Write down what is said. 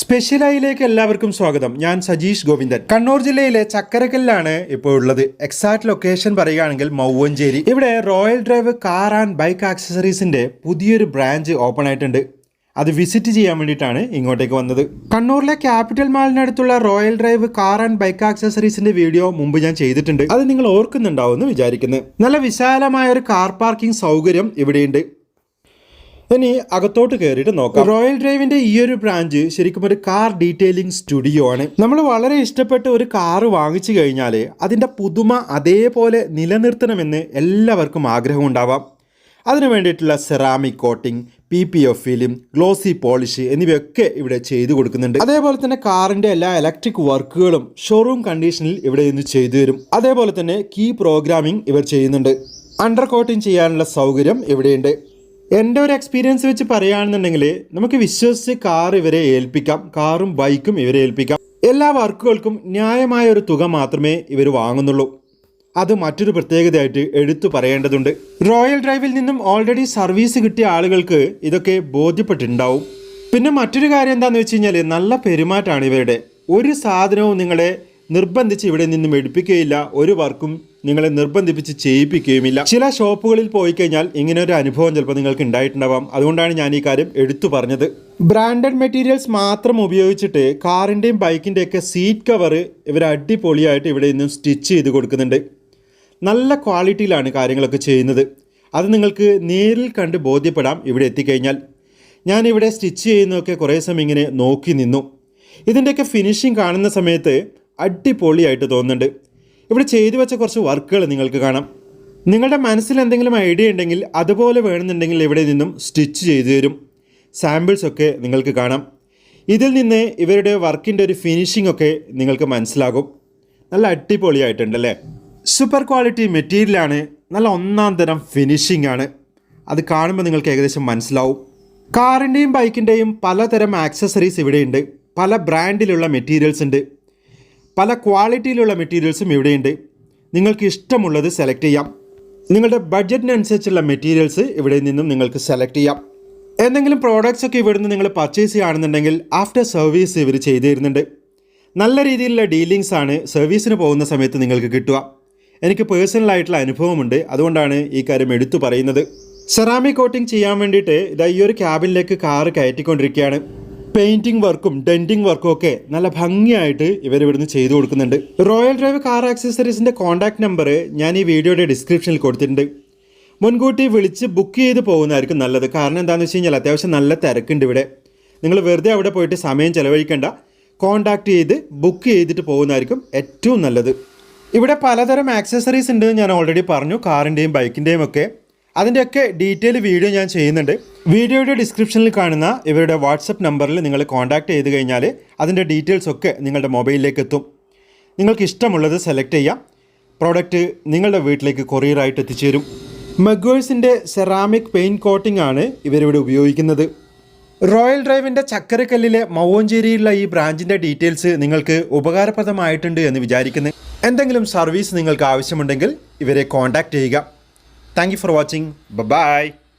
സ്പെഷ്യലായിലേക്ക് എല്ലാവർക്കും സ്വാഗതം. ഞാൻ സജീഷ് ഗോവിന്ദൻ. കണ്ണൂർ ജില്ലയിലെ ചക്കരക്കല്ലാണ് ഇപ്പോൾ ഉള്ളത്. എക്സാക്ട് ലൊക്കേഷൻ പറയുകയാണെങ്കിൽ മൗവഞ്ചേരി. ഇവിടെ royal drive car and bike ആക്സസറീസിന്റെ പുതിയൊരു ബ്രാഞ്ച് ഓപ്പൺ ആയിട്ടുണ്ട്. അത് വിസിറ്റ് ചെയ്യാൻ വേണ്ടിയിട്ടാണ് ഇങ്ങോട്ടേക്ക് വന്നത്. കണ്ണൂരിലെ capital മാളിനടുത്തുള്ള royal drive car and bike ആക്സസറീസിന്റെ video മുമ്പ് ഞാൻ ചെയ്തിട്ടുണ്ട്. അത് നിങ്ങൾ ഓർക്കുന്നുണ്ടാവും എന്ന് വിചാരിക്കുന്നു. നല്ല വിശാലമായ ഒരു കാർ പാർക്കിംഗ് സൗകര്യം ഇവിടെയുണ്ട്. ഇനി അകത്തോട്ട് കയറിയിട്ട് നോക്കാം. റോയൽ ഡ്രൈവിന്റെ ഈ ഒരു ബ്രാഞ്ച് ശരിക്കും ഒരു കാർ ഡീറ്റെയിലിംഗ് സ്റ്റുഡിയോ ആണ്. നമ്മൾ വളരെ ഇഷ്ടപ്പെട്ട ഒരു കാർ വാങ്ങിച്ചു കഴിഞ്ഞാൽ അതിന്റെ പുതുമ അതേപോലെ നിലനിർത്തണമെന്ന് എല്ലാവർക്കും ആഗ്രഹം ഉണ്ടാവാം. അതിനു വേണ്ടിയിട്ടുള്ള ceramic coating P P F film glossy polish എന്നിവയൊക്കെ ഇവിടെ ചെയ്തു കൊടുക്കുന്നുണ്ട്. അതേപോലെ തന്നെ കാറിന്റെ എല്ലാ ഇലക്ട്രിക് വർക്കുകളും ഷോറൂം കണ്ടീഷനിൽ ഇവിടെ നിന്ന് ചെയ്തു തരും. അതേപോലെ തന്നെ കീ പ്രോഗ്രാമിംഗ് ഇവർ ചെയ്യുന്നുണ്ട്. അണ്ടർ കോട്ടിംഗ് ചെയ്യാനുള്ള സൗകര്യം ഇവിടെയുണ്ട്. എന്റെ ഒരു എക്സ്പീരിയൻസ് വെച്ച് പറയുകയാണെന്നുണ്ടെങ്കിൽ നമുക്ക് വിശ്വസിച്ച് കാർ ഇവരെ ഏൽപ്പിക്കാം. കാറും ബൈക്കും ഇവരെ ഏൽപ്പിക്കാം. എല്ലാ വർക്കുകൾക്കും ന്യായമായ ഒരു തുക മാത്രമേ ഇവർ വാങ്ങുന്നുള്ളൂ. അത് മറ്റൊരു പ്രത്യേകതയായിട്ട് എടുത്തു പറയേണ്ടതുണ്ട്. റോയൽ ഡ്രൈവിൽ നിന്നും ഓൾറെഡി സർവീസ് കിട്ടിയ ആളുകൾക്ക് ഇതൊക്കെ ബോധ്യപ്പെട്ടിട്ടുണ്ടാവും. പിന്നെ മറ്റൊരു കാര്യം എന്താണെന്ന് വെച്ച് കഴിഞ്ഞാൽ നല്ല പെരുമാറ്റമാണ് ഇവരുടെ. ഒരു സാധനവും നിങ്ങളെ നിർബന്ധിച്ച് ഇവിടെ നിന്നും എടുപ്പിക്കുകയില്ല. ഒരു വർക്കും നിങ്ങളെ നിർബന്ധിപ്പിച്ച് ചെയ്യിപ്പിക്കുകയുമില്ല. ചില ഷോപ്പുകളിൽ പോയി കഴിഞ്ഞാൽ ഇങ്ങനെ ഒരു അനുഭവം ചിലപ്പോൾ നിങ്ങൾക്ക് ഉണ്ടായിട്ടുണ്ടാവാം. അതുകൊണ്ടാണ് ഞാൻ ഈ കാര്യം എടുത്തു പറഞ്ഞത്. ബ്രാൻഡഡ് മെറ്റീരിയൽസ് മാത്രം ഉപയോഗിച്ചിട്ട് കാറിന്റെയും ബൈക്കിന്റെയൊക്കെ സീറ്റ് കവർ ഇവർ അടിപൊളിയായിട്ട് ഇവിടെ നിന്നും സ്റ്റിച്ച് ചെയ്ത് കൊടുക്കുന്നുണ്ട്. നല്ല ക്വാളിറ്റിയിലാണ് കാര്യങ്ങളൊക്കെ ചെയ്യുന്നത്. അത് നിങ്ങൾക്ക് നേരിൽ കണ്ട് ബോധ്യപ്പെടാം ഇവിടെ എത്തിക്കഴിഞ്ഞാൽ. ഞാനിവിടെ സ്റ്റിച്ച് ചെയ്യുന്നതൊക്കെ കുറേ സമയം ഇങ്ങനെ നോക്കി നിന്നു. ഇതിന്റെയൊക്കെ ഫിനിഷിങ് കാണുന്ന സമയത്ത് അടിപൊളിയായിട്ട് തോന്നുന്നുണ്ട്. ഇവിടെ ചെയ്തു വെച്ച കുറച്ച് വർക്കുകൾ നിങ്ങൾക്ക് കാണാം. നിങ്ങളുടെ മനസ്സിൽ എന്തെങ്കിലും ഐഡിയ ഉണ്ടെങ്കിൽ അതുപോലെ വേണമെന്നുണ്ടെങ്കിൽ ഇവിടെ നിന്നും സ്റ്റിച്ച് ചെയ്തു തരും. സാമ്പിൾസ് ഒക്കെ നിങ്ങൾക്ക് കാണാം. ഇതിൽ നിന്ന് ഇവരുടെ വർക്കിന്റെ ഒരു ഫിനിഷിംഗ് ഒക്കെ നിങ്ങൾക്ക് മനസ്സിലാകും. നല്ല അടിപൊളിയായിട്ടുണ്ടല്ലേ? സൂപ്പർ ക്വാളിറ്റി മെറ്റീരിയലാണ് നല്ല ഒന്നാം തരം ഫിനിഷിംഗ് ആണ്. അത് കാണുമ്പോൾ നിങ്ങൾക്ക് ഏകദേശം മനസ്സിലാവും. കാറിന്റെയും ബൈക്കിന്റെയും പലതരം ആക്സസറീസ് ഇവിടെയുണ്ട്. പല ബ്രാൻഡിലുള്ള മെറ്റീരിയൽസ് ഉണ്ട്. പല ക്വാളിറ്റിയിലുള്ള മെറ്റീരിയൽസും ഇവിടെയുണ്ട്. നിങ്ങൾക്ക് ഇഷ്ടമുള്ളത് സെലക്ട് ചെയ്യാം. നിങ്ങളുടെ ബഡ്ജറ്റിനനുസരിച്ചുള്ള മെറ്റീരിയൽസ് ഇവിടെ നിന്നും നിങ്ങൾക്ക് സെലക്ട് ചെയ്യാം. എന്തെങ്കിലും പ്രോഡക്റ്റ്സ് ഒക്കെ ഇവിടെ നിന്ന് നിങ്ങൾ പർച്ചേസ് ചെയ്യുകയാണെന്നുണ്ടെങ്കിൽ ആഫ്റ്റർ സർവീസ് ഇവർ ചെയ്തു തരുന്നുണ്ട്. നല്ല രീതിയിലുള്ള ഡീലിങ്സ് ആണ് സർവീസിന് പോകുന്ന സമയത്ത് നിങ്ങൾക്ക് കിട്ടുക. എനിക്ക് പേഴ്സണലായിട്ടുള്ള അനുഭവമുണ്ട്. അതുകൊണ്ടാണ് ഈ കാര്യം എടുത്തു പറയുന്നത്. സെറാമിക് കോട്ടിംഗ് ചെയ്യാൻ വേണ്ടിയിട്ട് ഇതാ ഈ ഒരു ക്യാബിനിലേക്ക് കാറ് കയറ്റിക്കൊണ്ടിരിക്കുകയാണ്. പെയിന്റിംഗ് വർക്കും ഡെന്റിംഗ് വർക്കും ഒക്കെ നല്ല ഭംഗിയായിട്ട് ഇവർ ഇവിടുന്ന് ചെയ്തു കൊടുക്കുന്നുണ്ട്. റോയൽ ഡ്രൈവ് കാർ ആക്സസറീസിന്റെ കോൺടാക്ട് നമ്പർ ഞാൻ ഈ വീഡിയോയുടെ ഡിസ്ക്രിപ്ഷനിൽ കൊടുത്തിട്ടുണ്ട്. മുൻകൂട്ടി വിളിച്ച് ബുക്ക് ചെയ്ത് പോകുന്നതായിരിക്കും നല്ലത്. കാരണം എന്താണെന്ന് വെച്ച് കഴിഞ്ഞാൽ അത്യാവശ്യം നല്ല തിരക്കുണ്ട് ഇവിടെ. നിങ്ങൾ വെറുതെ അവിടെ പോയിട്ട് സമയം ചെലവഴിക്കേണ്ട. കോൺടാക്ട് ചെയ്ത് ബുക്ക് ചെയ്തിട്ട് പോകുന്നതായിരിക്കും ഏറ്റവും നല്ലത്. ഇവിടെ പലതരം ആക്സസറീസ് ഉണ്ട് ഞാൻ ഓൾറെഡി പറഞ്ഞു. കാറിന്റെയും ബൈക്കിന്റെയും ഒക്കെ. അതിന്റെയൊക്കെ ഡീറ്റെയിൽ വീഡിയോ ഞാൻ ചെയ്യുന്നുണ്ട്. വീഡിയോയുടെ ഡിസ്ക്രിപ്ഷനിൽ കാണുന്ന ഇവരുടെ വാട്സപ്പ് നമ്പറിൽ നിങ്ങൾ കോൺടാക്ട് ചെയ്ത് കഴിഞ്ഞാൽ അതിന്റെ ഡീറ്റെയിൽസ് ഒക്കെ നിങ്ങളുടെ മൊബൈലിലേക്ക് എത്തും. നിങ്ങൾക്ക് ഇഷ്ടമുള്ളത് സെലക്ട് ചെയ്യാം. പ്രോഡക്റ്റ് നിങ്ങളുടെ വീട്ടിലേക്ക് കൊറിയറായിട്ട് എത്തിച്ചേരും. മഗ്വേഴ്സിന്റെ സെറാമിക് പെയിന്റ് കോട്ടിംഗ് ആണ് ഇവരിവിടെ ഉപയോഗിക്കുന്നത്. റോയൽ ഡ്രൈവിന്റെ ചക്കരക്കല്ലിലെ മൗവഞ്ചേരിയിലുള്ള ഈ ബ്രാഞ്ചിന്റെ ഡീറ്റെയിൽസ് നിങ്ങൾക്ക് ഉപകാരപ്രദമായിട്ടുണ്ട് എന്ന് വിചാരിക്കുന്നു. എന്തെങ്കിലും സർവീസ് നിങ്ങൾക്ക് ആവശ്യമുണ്ടെങ്കിൽ ഇവരെ കോൺടാക്റ്റ് ചെയ്യുക. Thank for watching. ബൈ